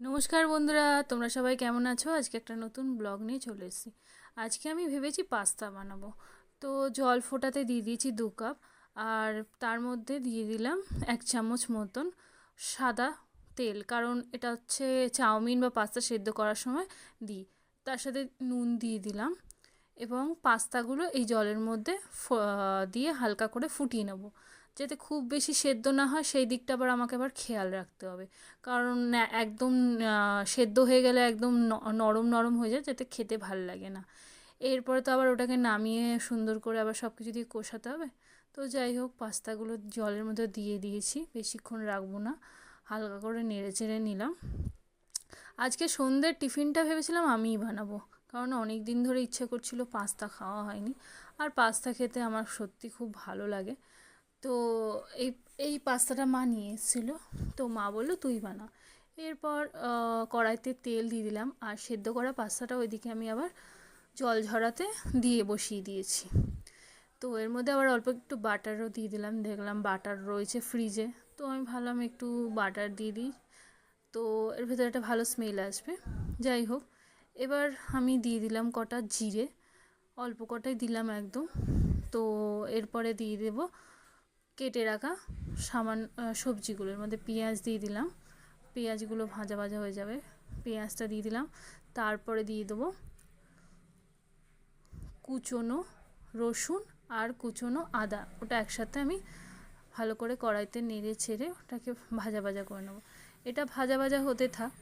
নমস্কার বন্ধুরা, তোমরা সবাই কেমন আছো? আজকে একটা নতুন ব্লগ নিয়ে চলে এসেছি। আজকে আমি ভেবেছি পাস্তা বানাবো। তো জল ফোটাতে দিয়ে দিয়েছি দু কাপ, আর তার মধ্যে দিয়ে দিলাম এক চামচ মতন সাদা তেল, কারণ এটা হচ্ছে চাউমিন বা পাস্তা সেদ্ধ করার সময় দিই। তার সাথে নুন দিয়ে দিলাম এবং পাস্তাগুলো এই জলের মধ্যে দিয়ে হালকা করে ফুটিয়ে নেব। যাতে খুব বেশি সেদ্ধ না হয়, সেই দিকটা আবার আমাকে আবার খেয়াল রাখতে হবে। কারণ একদম সেদ্ধ হয়ে গেলে একদম নরম নরম হয়ে যায়, যাতে খেতে ভালো লাগে না। এরপরে তো আবার ওটাকে নামিয়ে সুন্দর করে আবার সব কিছু দিয়ে কষাতে হবে। তো যাই হোক, পাস্তাগুলো জলের মধ্যে দিয়ে দিয়েছি, বেশিক্ষণ রাখব না। হালকা করে নেড়ে চেড়ে নিলাম। আজকে সন্ধ্যের টিফিনটা ভেবেছিলাম আমিই বানাবো। কারণ অনেক দিন ধরে ইচ্ছে করছিল পাস্তা খাওয়া হয়নি। আর পাস্তা খেতে আমার সত্যি খুব ভালো লাগে। তো এই এই পাস্তাটা মা নিয়ে এসেছিল। তো মা বলল, তুই বানা। এরপর কড়াইতে তেল দিয়ে দিলাম আর সেদ্ধ করা পাস্তাটা ওইদিকে আমি আবার জল ঝরাতে দিয়ে বসিয়ে দিয়েছি। তো এর মধ্যে আবার অল্প একটু বাটারও দিয়ে দিলাম। দেখলাম বাটার রয়েছে ফ্রিজে। তো আমি ভাবলাম একটু বাটার দিয়ে দিই। তো এর ভেতরে একটা ভালো স্মেল আসবে। যাই হোক, এবার আমি দিয়ে দিলাম কটা জিরে। অল্প কটাই দিলাম একদম। তো এরপরে দিয়ে দেবো কেটে রাখা সামান সবজিগুলোর মধ্যে পেঁয়াজ দিয়ে দিলাম। পেঁয়াজগুলো ভাজা ভাজা হয়ে যাবে। পেঁয়াজটা দিয়ে দিলাম। তারপরে দিয়ে দেবো কুচনো রসুন আর কুচনো আদা। ওটা একসাথে আমি ভালো করে কড়াইতে নেড়ে ছেড়ে ওটাকে ভাজা ভাজা করে নেব। এটা ভাজা ভাজা হতে থাক।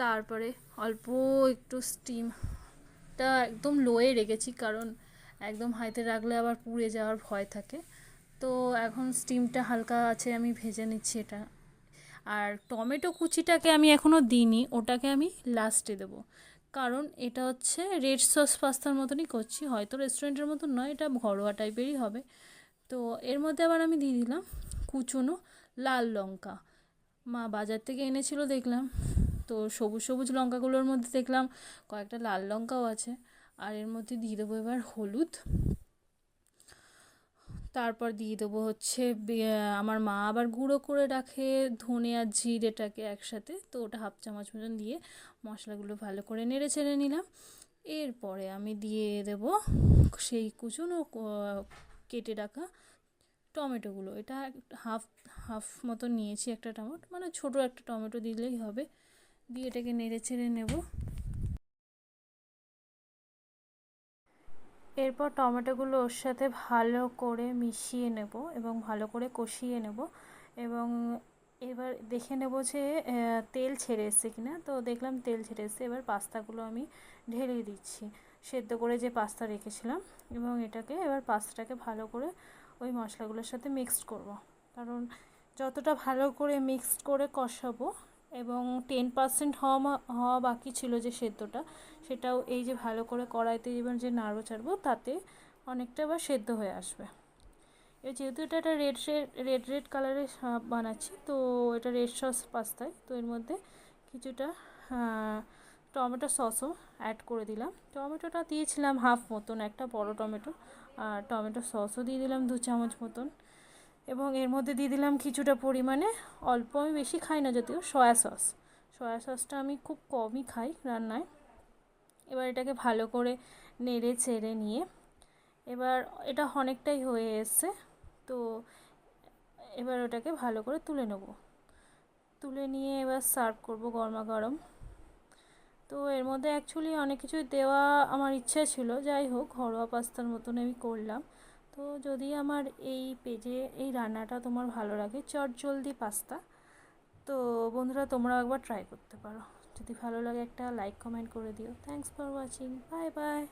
তারপরে অল্প একটু স্টিমটা একদম লোয়ে রেখেছি কারণ একদম হাইতে রাখলে আবার পুড়ে যাওয়ার ভয় থাকে। তো এখন স্টিমটা হালকা আছে, আমি ভেজে নিচ্ছি এটা। আর টমেটো কুচিটাকে আমি এখনও দিইনি, ওটাকে আমি লাস্টে দেবো। কারণ এটা হচ্ছে রেড সস পাস্তার মতনই করছি, হয়তো রেস্টুরেন্টের মতন নয়, এটা ঘরোয়া টাইপেরই হবে। তো এর মধ্যে আবার আমি দিয়ে দিলাম কুচনো লাল লঙ্কা। মা বাজার থেকে এনেছিল দেখলাম, তো সবুজ সবুজ লঙ্কাগুলোর মধ্যে দেখলাম, কয়েকটা লাল লঙ্কাও আছে। আর এর মধ্যে দিয়ে দেবো এবার হলুদ। তারপর দিয়ে দেবো হচ্ছে আমার মা আবার গুঁড়ো করে রাখে ধনে আর জিরেটাকে একসাথে। তো ওটা হাফ চামচ মতন দিয়ে মশলাগুলো ভালো করে নেড়ে ছেড়ে নিলাম। এরপরে আমি দিয়ে দেব সেই কুচুনো কেটে রাখা টমেটোগুলো। এটা হাফ হাফ মতো নিয়েছি একটা টমেটো। মানে ছোটো একটা টমেটো দিলেই হবে। দিয়ে এটাকে নেড়ে ছেড়ে নেব। এরপর টমেটোগুলো ওর সাথে ভালো করে মিশিয়ে নেব এবং ভালো করে কষিয়ে নেব এবং এবার দেখে নেব যে তেল ছেড়ে এসছে কিনা। তো দেখলাম তেল ছেড়ে এসছে। এবার পাস্তাগুলো আমি ঢেলে দিচ্ছি। সেদ্ধ করে যে পাস্তা রেখেছিলাম এবং এটাকে এবার পাস্তাটাকে ভালো করে ওই মশলাগুলোর সাথে মিক্সড করব। কারণ যতটা ভালো করে মিক্সড করে কষাবো এবং টেন পার্সেন্ট হওয়া হওয়া বাকি ছিল যে সেদ্ধটা, সেটাও এই যে ভালো করে কড়াইতে এবার যে নাড়ো ছাড়বো তাতে অনেকটা এবার সেদ্ধ হয়ে আসবে। এবার যেহেতু এটা একটা রেড রেড রেড কালারের বানাচ্ছি, তো এটা রেড সস পাস্তায়, তো এর মধ্যে কিছুটা টমেটো সসও অ্যাড করে দিলাম। টমেটোটা দিয়েছিলাম হাফ মতন, একটা বড় টমেটো, আর টমেটো সসও দিয়ে দিলাম দু চামচ মতন। এবং এর মধ্যে দিয়ে দিলাম কিছুটা পরিমাণে অল্প, আমি বেশি খাই না যদিও সয়া সস। সয়া সসটা আমি খুব কমই খাই রান্নায়। এবার এটাকে ভালো করে নেড়ে চেড়ে নিয়ে, এবার এটা অনেকটাই হয়ে এসছে, তো এবার ওটাকে ভালো করে তুলে নেব। তুলে নিয়ে এবার সার্ভ করব গরমা গরম তো এর মধ্যে অ্যাকচুয়ালি অনেক কিছুই দেওয়া আমার ইচ্ছা ছিল, যাই হোক, ঘরোয়া পাস্তার মতন আমি করলাম। তো যদি আমার এই পেজে এই রান্নাটা তোমার ভালো লাগে, চট জলদি পাস্তা। তো বন্ধুরা, তোমরাও একবার ট্রাই করতে পারো। যদি ভালো লাগে একটা লাইক কমেন্ট করে দিও। Thanks for watching bye bye